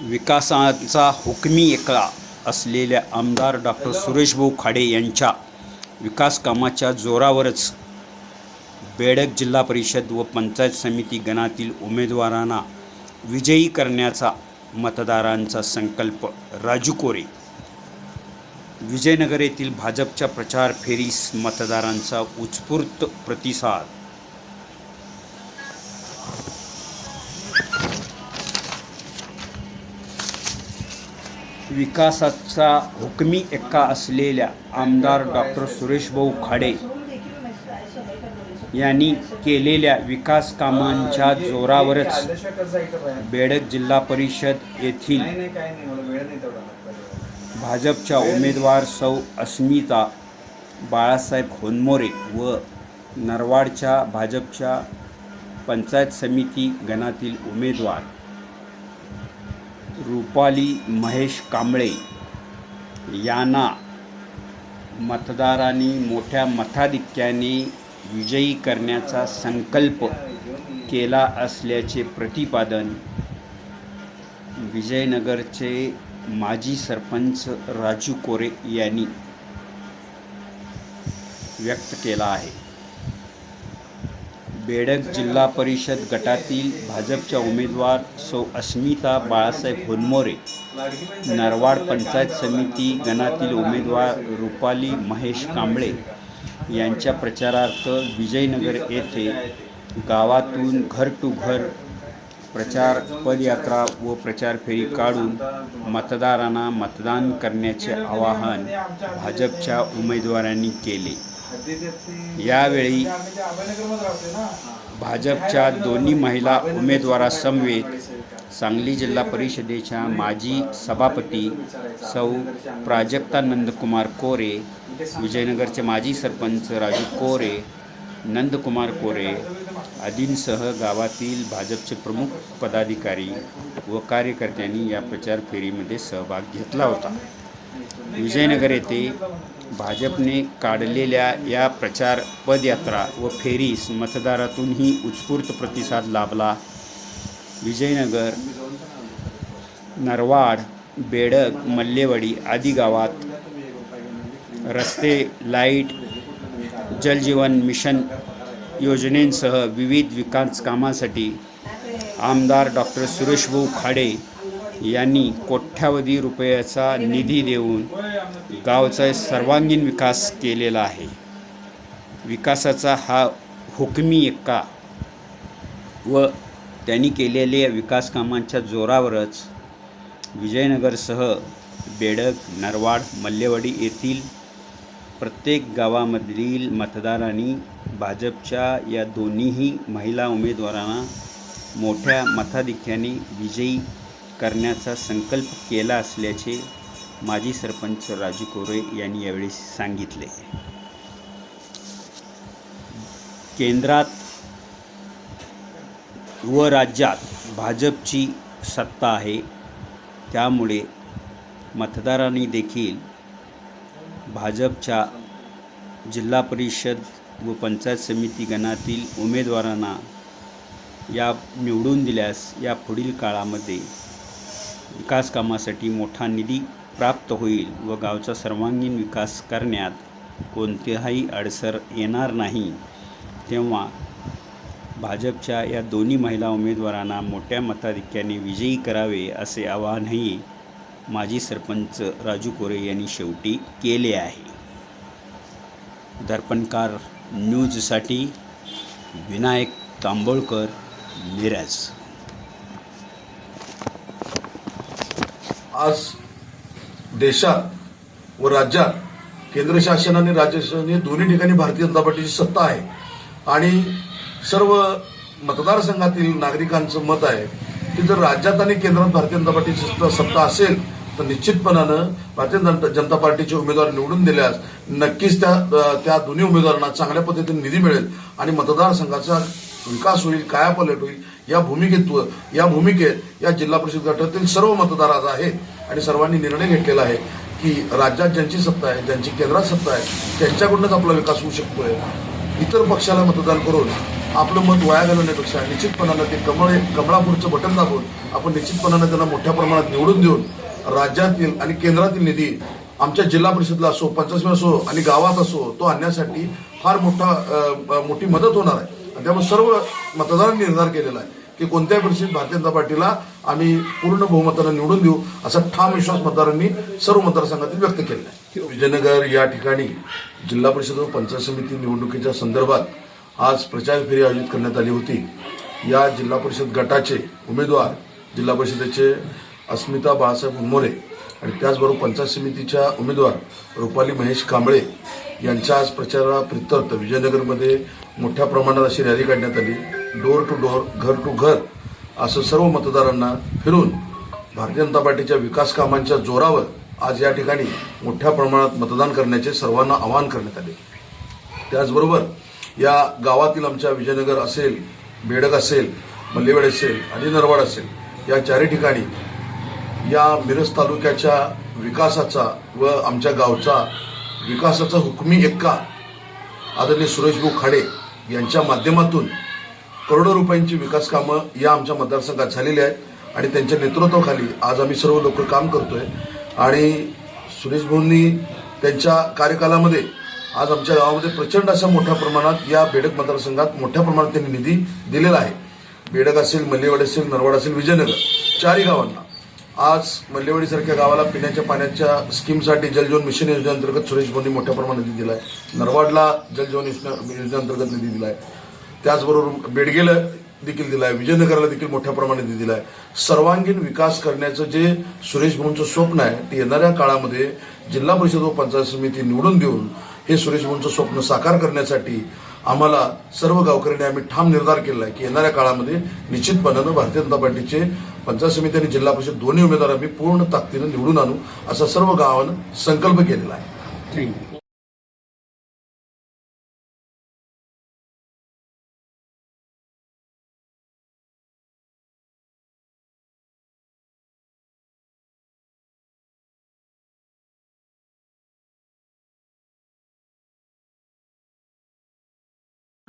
विकासाचा हुकमी एकला असलेल्या आमदार डॉक्टर सुरेशभाऊ खाडे यांच्या विकास कामाच्या जोरावरच बेडक जिल्हा परिषद व पंचायत समिती गणातील उमेदवारांना विजयी करण्याचा मतदारांचा संकल्प राजू कोरे. विजयनगर येथील भाजपच्या प्रचार फेरीस मतदारांचा उत्स्फूर्त प्रतिसाद विकासाचा हुकमी एक्का असलेल्या आमदार डॉक्टर सुरेशभाऊ खाडे यांनी केलेल्या विकास कामांच्या जोरावरच बेडक जिल्हा परिषद येथील भाजपच्या उमेदवार सौ अस्मिता बाळासाहेब होनमोरे व नरवाडच्या भाजपच्या पंचायत समिती गणातील उमेदवार रुपाली महेश कांबळे यांना मतदारांनी मोठ्या मताधिक्याने विजयी करण्याचा संकल्प केला असल्याचे प्रतिपादन विजयनगरचे माजी सरपंच राजू कोरे यांनी व्यक्त केला आहे. बेडक जिल्हा परिषद गटातील भाजपच्या उमेदवार सौ अस्मिता बाळासाहेब होनमोरे नरवाड पंचायत समिती गणातील उमेदवार रुपाली महेश कांबळे यांच्या प्रचारार्थ विजयनगर येथे गावातून घर टू घर प्रचार पदयात्रा व प्रचार फेरी काढून मतदारांना मतदान करण्याचे आवाहन भाजपच्या उमेदवारांनी केले. यावेळी भाजपच्या दोन्ही महिला उमेदवारासमवेत सांगली जिल्हा परिषदेच्या माजी सभापती सौ प्राजक्ता नंदकुमार कोरे विजयनगरचे माजी सरपंच राजू कोरे नंदकुमार कोरे आदींसह गावातील भाजपचे प्रमुख पदाधिकारी व कार्यकर्त्यांनी या प्रचार फेरीमध्ये सहभाग घेतला होता. विजयनगर येथे भाजपने काढलेल्या या प्रचार पदयात्रा व फेरीस मतदारातूनही उत्स्फूर्त प्रतिसाद लाभला. विजयनगर नरवाड बेडक मल्लेवाडी आदी गावात रस्ते लाइट जलजीवन मिशन योजनेसह विविध विकास कामांसाठी आमदार डॉक्टर सुरेशभाऊ खाडे यांनी कोट्यावधी रुपयाचा निधी देऊन गावचा सर्वांगीण विकास केलेला आहे. विकासाचा हा हुकमी एक्का व त्यांनी केलेल्या विकास कामांच्या जोरावरच विजयनगरसह बेडक नरवाड मल्लेवाडी येथील प्रत्येक गावामधील मतदारांनी भाजपच्या या दोन्हीही महिला उमेदवारांना मोठ्या मताधिक्याने विजयी करण्याचा संकल्प केला असल्याचे माजी सरपंच राजू कोरे यांनी यावेळी सांगितले. केंद्रात व राज्यात भाजपची सत्ता आहे त्यामुळे मतदारांनी देखील भाजपच्या जिल्हा परिषद व पंचायत समिती गणातील उमेदवारांना या निवडून दिल्यास या पुढील काळामध्ये विकासकामासाठी मोठा निधी प्राप्त होईल व गावचा सर्वांगीण विकास करण्यात कोणतीही अडसर येणार नाही. तेव्हा भाजपच्या या दोन्ही महिला उमेदवारांना मोठ्या मताधिक्याने विजयी करावे असे आवाहनही माजी सरपंच राजू कोरे यांनी शेवटी केले आहे. दर्पणकार न्यूजसाठी विनायक तांबोळकर मिरज. आज देशात व राज्यात केंद्र शासन आणि राज्य शासन हे दोन्ही ठिकाणी भारतीय जनता पार्टीची सत्ता आहे. आणि सर्व मतदारसंघातील नागरिकांचं मत आहे की जर राज्यात आणि केंद्रात भारतीय जनता पार्टीची सत्ता- सत्ता असेल तर निश्चितपणानं भारतीय जनता- जनता पार्टीचे उमेदवार निवडून दिल्यास नक्कीच त्या त्या दोन्ही उमेदवारांना चांगल्या पद्धतीने निधी मिळेल आणि मतदारसंघाचा विकास होईल कायापलट होईल या भूमिकेत या भूमिकेत या जिल्हा परिषद गटातील सर्व मतदार आज आहेत. आणि सर्वांनी निर्णय घेतलेला आहे की राज्यात ज्यांची सत्ता आहे ज्यांची केंद्रात सत्ता आहे त्यांच्याकडूनच आपला विकास होऊ शकतोय. इतर पक्षाला मतदान करून आपलं मत वाया घालवण्यापेक्षा निश्चितपणानं ते कमळ कमळापूरचं बटन दाबून आपण निश्चितपणानं त्यांना मोठ्या प्रमाणात निवडून देऊन राज्यातील आणि केंद्रातील निधी आमच्या जिल्हा परिषदला असो पंचायत असो आणि गावात असो तो आणण्यासाठी फार मोठा मोठी मदत होणार आहे. त्यामुळे सर्व मतदारांनी निर्धार केलेला आहे की कोणत्याही परिस्थितीत भारतीय जनता पार्टीला आम्ही पूर्ण बहुमतानं निवडून देऊ असा ठाम विश्वास मतदारांनी सर्व मतदारसंघातील व्यक्त केलेला आहे. विजयनगर या ठिकाणी जिल्हा परिषद व पंचायत समिती निवडणुकीच्या संदर्भात आज प्रचार फेरी आयोजित करण्यात आली होती. या जिल्हा परिषद गटाचे उमेदवार जिल्हा परिषदेचे अस्मिता बाळासाहेब उन्मोरे आणि त्याचबरोबर पंचायत समितीच्या उमेदवार रुपाली महेश कांबळे यांच्या आज प्रचाराप्रित्यर्थ विजयनगरमध्ये मोठ्या प्रमाणात अशी रॅली काढण्यात आली. डोर टू डोर घर टू घर असं सर्व मतदारांना फिरून भारतीय जनता पार्टीच्या विकास कामांच्या जोरावर आज या ठिकाणी मोठ्या प्रमाणात मतदान करण्याचे सर्वांना आवाहन करण्यात आले. त्याचबरोबर या गावातील आमच्या विजयनगर असेल बेडक असेल मल्लेवाड असेल आणि नरवाड असेल या चारही ठिकाणी या मिरज तालुक्याच्या विकासाचा व आमच्या गावचा विकासाचा हुकमी एक्का आदरणीय सुरेशभाऊ खाडे यांच्या माध्यमातून करोडो रुपयांची विकास कामं या आमच्या मतदारसंघात झालेली आहेत आणि त्यांच्या नेतृत्वाखाली आज आम्ही सर्व लोक काम करतोय. आणि सुरेश भाऊंनी त्यांच्या कार्यकालामध्ये आज आमच्या गावामध्ये प्रचंड अशा मोठ्या प्रमाणात या बेडक मतदारसंघात मोठ्या प्रमाणात त्यांनी निधी दिलेला आहे. बेडक असेल मल्लेवाड असेल नरवाड असेल विजयनगर चारही गावांना. आज मल्लेवाडीसारख्या गावाला पिण्याच्या पाण्याच्या स्कीमसाठी जलजीवन मिशन योजनेअंतर्गत सुरेश भाऊंनी मोठ्या प्रमाणात निधी आहे नरवाडला जलजीवन योजना योजनेअंतर्गत निधी दिलाय. त्याचबरोबर बेडगेला देखील दिलाय. विजयनगरला देखील मोठ्या प्रमाणात निधी दिलाय. सर्वांगीण विकास करण्याचं जे सुरेश भाऊंचं स्वप्न आहे ते येणाऱ्या काळामध्ये जिल्हा परिषद व पंचायत समिती निवडून देऊन हे सुरेश भाऊंचं स्वप्न साकार करण्यासाठी आम्हाला सर्व गावकऱ्यांनी आम्ही ठाम निर्धार केला आहे की येणाऱ्या काळामध्ये निश्चितपणानं भारतीय जनता पार्टीचे पंचायत समिती आणि जिल्हा परिषद दोन्ही उमेदवार आम्ही पूर्ण ताकदीनं निवडून आणू असा सर्व गावानं संकल्प केलेला आहे.